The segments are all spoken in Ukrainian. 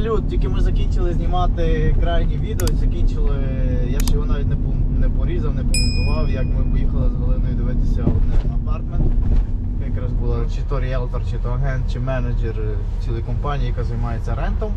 салют. Тільки ми закінчили знімати крайнє відео, закінчили. Я ще його навіть не, не порізав, не помонтував, як ми поїхали з Галиною дивитися один апартмент. Якраз була чи то ріелтор, чи то агент, чи менеджер е, цілої компанії, яка займається рентом.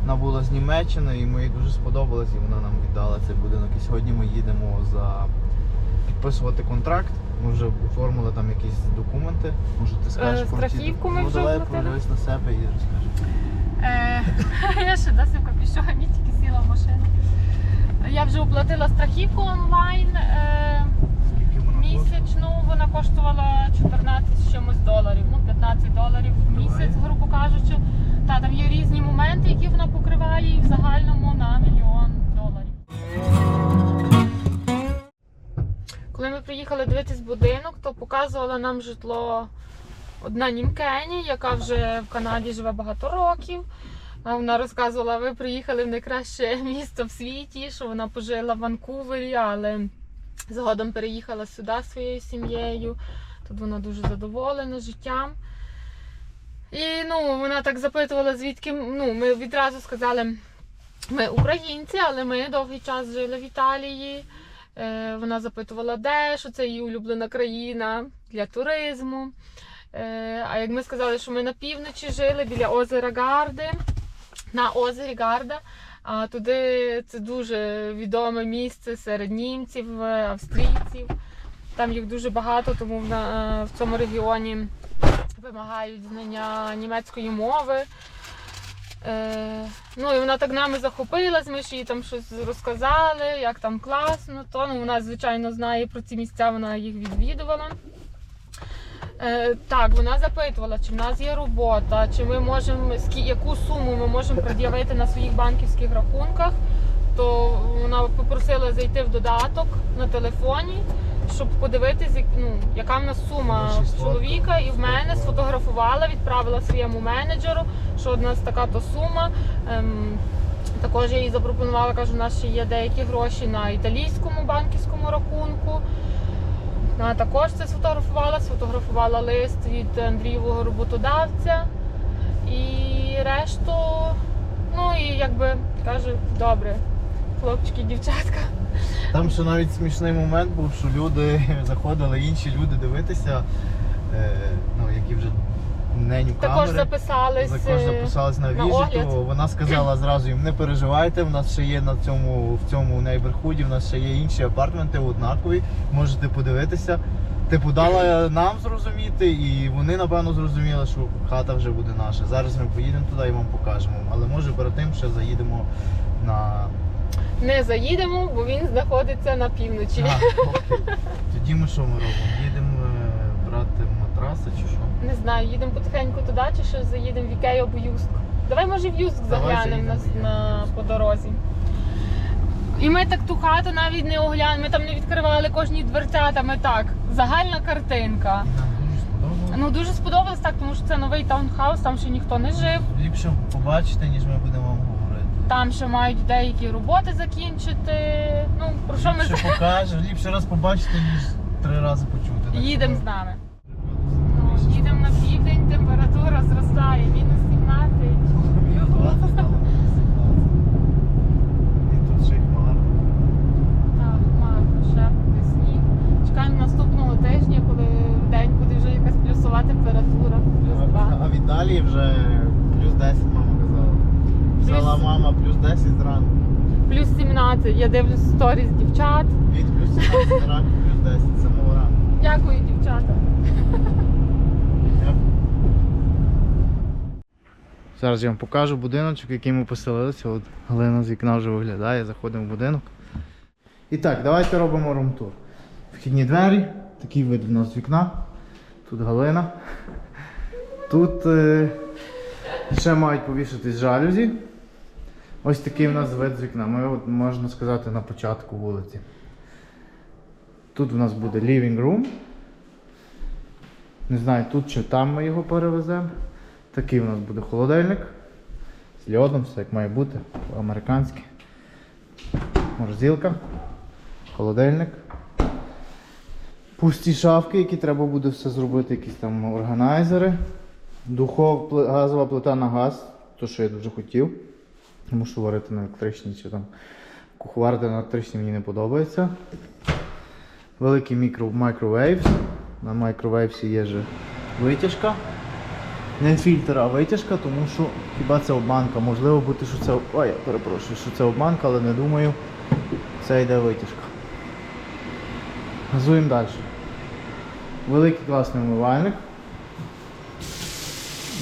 Вона була з Німеччини і ми їй дуже сподобалась, і вона нам віддала цей будинок. І сьогодні ми їдемо за підписувати контракт. Ми вже оформили там якісь документи. Може ти скажеш Е, про ці страхівку ми ну, вже давай подивись на себе і розкажи. Е, я ще досі в капюшоні, тільки сіла в машину. Я вже оплатила страхівку онлайн е, місячну. Вона коштувала 14 з чимось доларів, ну 15 доларів в місяць, грубо кажучи. Та там є різні моменти, які вона покриває, і в загальному на мільйон доларів. Коли ми приїхали дивитись будинок, то показувала нам житло одна німкені, яка вже в Канаді живе багато років. Вона розказувала, ви приїхали в найкраще місто в світі, що вона пожила в Ванкувері, але згодом переїхала сюди зі своєю сім'єю. Тут вона дуже задоволена життям. І ну, вона так запитувала, звідки. Ну, ми відразу сказали, ми українці, але ми довгий час жили в Італії. Е, вона запитувала, де, що це її улюблена країна для туризму. Е, а як ми сказали, що ми на півночі жили біля озера Гарди, на озері Гарда. А туди це дуже відоме місце серед німців, е, австрійців. Там їх дуже багато, тому в, в цьому регіоні вимагають знання німецької мови. Е, ну і вона так нами захопилась, ми ж їй там щось розказали, як там класно. То ну, вона, звичайно, знає про ці місця, вона їх відвідувала. Е, так, вона запитувала, чи в нас є робота, чи ми можемо скі- яку суму ми можемо пред'явити на своїх банківських рахунках. То вона попросила зайти в додаток на телефоні, щоб подивитись, ну, яка в нас сума в чоловіка, і в мене сфотографувала, відправила своєму менеджеру, що у нас така то сума. Ем, також я їй запропонувала, кажу, у нас ще є деякі гроші на італійському банківському рахунку. Вона також це сфотографувала, сфотографувала лист від Андрієвого роботодавця. І решту, ну і якби каже, добре, хлопчики, дівчатка. Там ще навіть смішний момент був, що люди заходили, інші люди дивитися, е, ну, які вже не Також записались. Також е, записались на на візиту. огляд. Вона сказала зразу їм, не переживайте, в нас ще є на цьому, в цьому нейберхуді, в нас ще є інші апартменти однакові, можете подивитися. Типу дала нам зрозуміти, і вони напевно зрозуміли, що хата вже буде наша. Зараз ми поїдемо туди і вам покажемо. Але може перед тим ще заїдемо на. Не заїдемо, бо він знаходиться на півночі. А, окей. Тоді ми що ми робимо? Їдемо е, брати матраси чи що? Не знаю, їдемо потихеньку туди, чи ще заїдемо в Ікею або Юск. Давай, може, в Юск заглянемо на, на, по дорозі. І ми так ту хату навіть не оглянули, ми там не відкривали кожні дверцята, ми так. Загальна картинка. Ну дуже сподобалось так, тому що це новий таунхаус, там ще ніхто не жив. Ліпше побачити, ніж ми будемо вам говорити. Там ще мають деякі роботи закінчити. Ну, про що ми Ліпше покажеш, ліпше раз побачити, ніж три рази почути. Їдемо з нами. ми- Ну, їдемо на південь, температура мінус 17. Мінус 20 стало, 17. І тут ще й хмарно. Так, хмарно, ще буде сніг. Чекаємо наступного тижня, коли в день буде вже якась плюсова температура, плюс 2. А в Італії вже плюс 10, мама казала. Плюс- мама плюс 10 зранку. Плюс 17. Я дивлюсь сторіс дівчат. Від плюс 17 ранку, плюс 10 самого ранку. Дякую, дівчата. Зараз я вам покажу будиночок, який ми поселилися. От Галина з вікна вже виглядає, заходимо в будинок. І так, давайте робимо румтур. Вхідні двері, такий вид в нас з вікна. Тут Галина. Тут е, ще мають повішатись жалюзі. Ось такий в нас вид з вікна. Ми, от, можна сказати, на початку вулиці. Тут у нас буде living room. Не знаю, тут чи там ми його перевеземо. Такий у нас буде холодильник. З льодом, все як має бути, по-американськи. Морозилка, холодильник. Пусті шафки, які треба буде все зробити, якісь там органайзери. Духов, газова плита на газ, то що я дуже хотів. Мушу варити на електричній чи там куховарити на електричній мені не подобається. Великий мікро microwaves. На microwaves є же витяжка. Не фільтр, а витяжка, тому що хіба це обманка. Можливо бути, що це. Ой, я перепрошую, що це обманка, але не думаю. Це йде витяжка. Газуємо далі. Великий класний умивальник.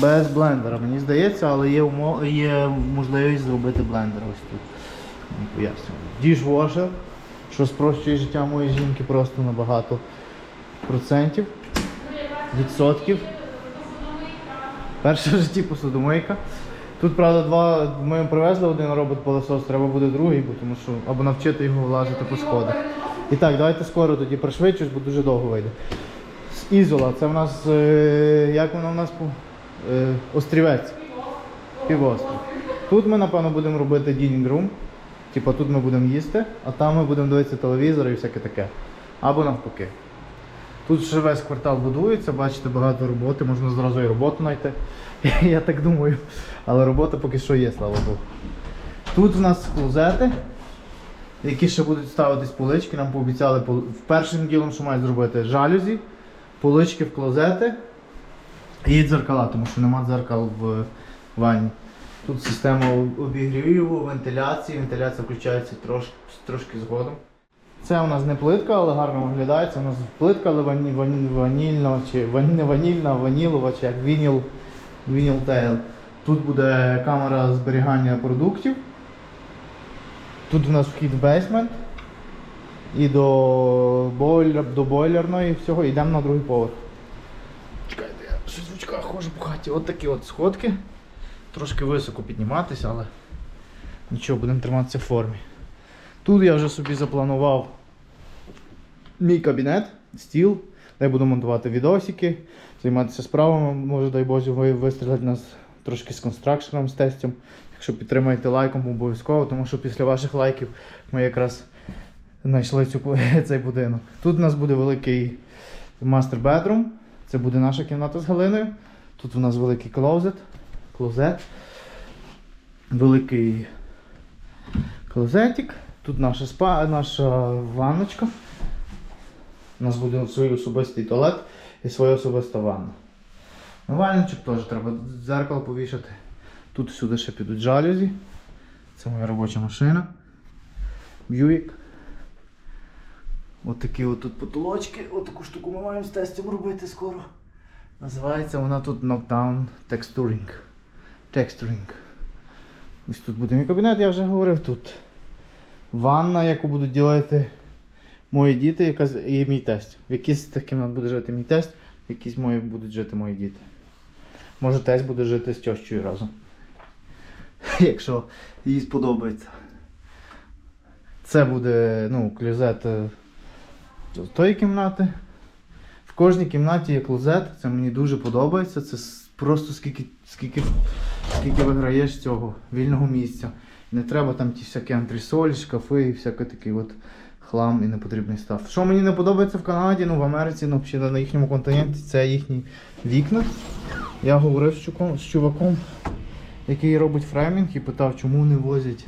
Без блендера, мені здається, але є, умо... є можливість зробити блендер ось тут. Не пояснюю. Дішвошер, що спрощує життя моєї жінки просто на багато процентів, відсотків. Перше в житті посудомийка. Тут, правда, два. Ми привезли один робот пилосос, треба буде другий, бо тому що або навчити його влазити по сходах. І так, давайте скоро тоді пришвидшусь, бо дуже довго вийде. Ізола, це в нас. е, як воно в нас. Е, острівець. Півострів. Тут ми, напевно, будемо робити dining room. Типа тут ми будемо їсти, а там ми будемо дивитися телевізор і всяке таке. Або навпаки. Тут ще весь квартал будується, бачите, багато роботи, можна зразу і роботу знайти. Я так думаю. Але робота поки що є, слава Богу. Тут в нас клозети, які ще будуть ставитись полички. Нам пообіцяли першим ділом, що мають зробити жалюзі, полички в клозети і дзеркала, тому що нема дзеркал в ванні. Тут система обігріву, вентиляції. Вентиляція включається трош, трошки згодом. Це у нас не плитка, але гарно виглядає. Це у нас плитка, але вані, вані, ванільна, чи не ванільна, ванілова, чи як вініл, вініл тейл. Тут буде камера зберігання продуктів. Тут у нас вхід в бейсмент. І до, бойлер, до бойлерної всього йдемо на другий поверх. Чекайте, я щось в очках ходжу по хаті. От такі от сходки. Трошки високо підніматися, але нічого, будемо триматися в формі. Тут я вже собі запланував мій кабінет, стіл, де буду монтувати відосики, займатися справами. Може, дай Боже, ви вистрілять нас трошки з констракшеном, з тестем. Якщо підтримаєте лайком, обов'язково, тому що після ваших лайків ми якраз знайшли цю, цей будинок. Тут у нас буде великий мастер бедрум. Це буде наша кімната з Галиною. Тут у нас великий клозет. Клозет. Великий клозетик. Тут наша спа, наша ванночка. У нас буде свій особистий туалет і своя особиста ванна. Навальничок теж треба дзеркало повішати. Тут сюди ще підуть жалюзі. Це моя робоча машина. Б'юїк. От такі тут потолочки. От таку штуку ми маємо з тестом робити скоро. Називається вона тут Knockdown Texturing. Texturing. Ось тут буде мій кабінет, я вже говорив тут. Ванна, яку будуть ділити мої діти яка, і мій тесть. В якійсь з кімнат буде жити мій тесть, в якійсь мої будуть жити мої діти. Може тесть буде жити з тещою разом. Якщо їй сподобається. Це буде ну, клюзет е, з тої кімнати. В кожній кімнаті є клозет, це мені дуже подобається. Це просто скільки, скільки, скільки виграєш цього вільного місця. Не треба там ті всякі антресолі, шкафи і всякий такий от хлам і непотрібний став. Що мені не подобається в Канаді, ну в Америці, ну взагалі на їхньому континенті, це їхні вікна. Я говорив з, з чуваком, який робить фреймінг, і питав, чому не возять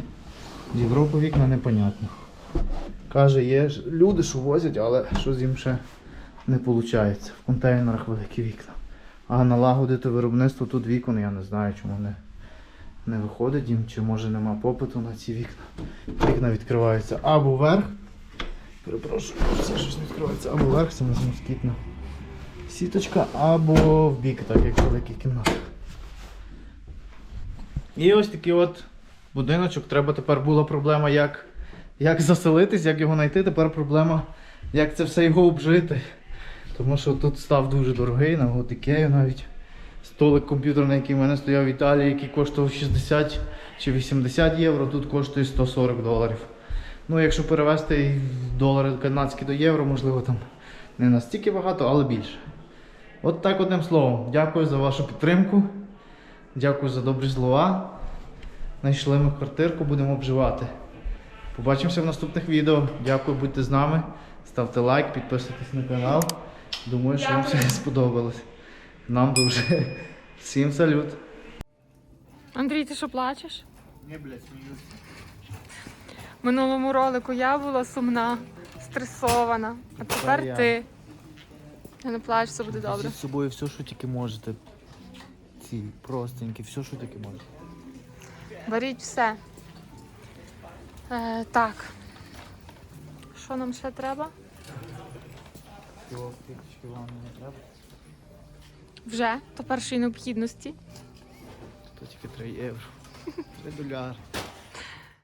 з Європи вікна, непонятно. Каже, є люди, що возять, але щось їм ще не виходить. В контейнерах великі вікна. А налагодити виробництво тут вікон, я не знаю, чому не, не виходить їм, чи може нема попиту на ці вікна. Вікна відкриваються або вверх. Перепрошую, це щось не відкривається, або вверх, це нас москітна сіточка, або в бік, так як в великих кімнатах. І ось такий от будиночок. Треба тепер була проблема, як, як заселитись, як його знайти. Тепер проблема, як це все його обжити. Тому що тут став дуже дорогий, на от ікею навіть. Столик комп'ютерний, який в мене стояв в Італії, який коштував 60 чи 80 євро, тут коштує 140 доларів. Ну, якщо перевести долари канадські до євро, можливо, там не настільки багато, але більше. От так одним словом. Дякую за вашу підтримку. Дякую за добрі слова. Знайшли ми квартирку, будемо обживати. Побачимося в наступних відео. Дякую, будьте з нами. Ставте лайк, підписуйтесь на канал. Думаю, що вам все сподобалось. Нам дуже. Всім салют. Андрій, ти що плачеш? Не, блядь, сміюся. В минулому ролику я була сумна, стресована, а тепер я. ти. Я не плач, все буде добре. Візьміть з собою все, що тільки можете. Ці простенькі, все, що тільки можете. Беріть все. Е, так. Що нам ще треба? Кіло квіточки вам не треба. Вже, то першої необхідності. То тільки 3 євро. 3 доляри.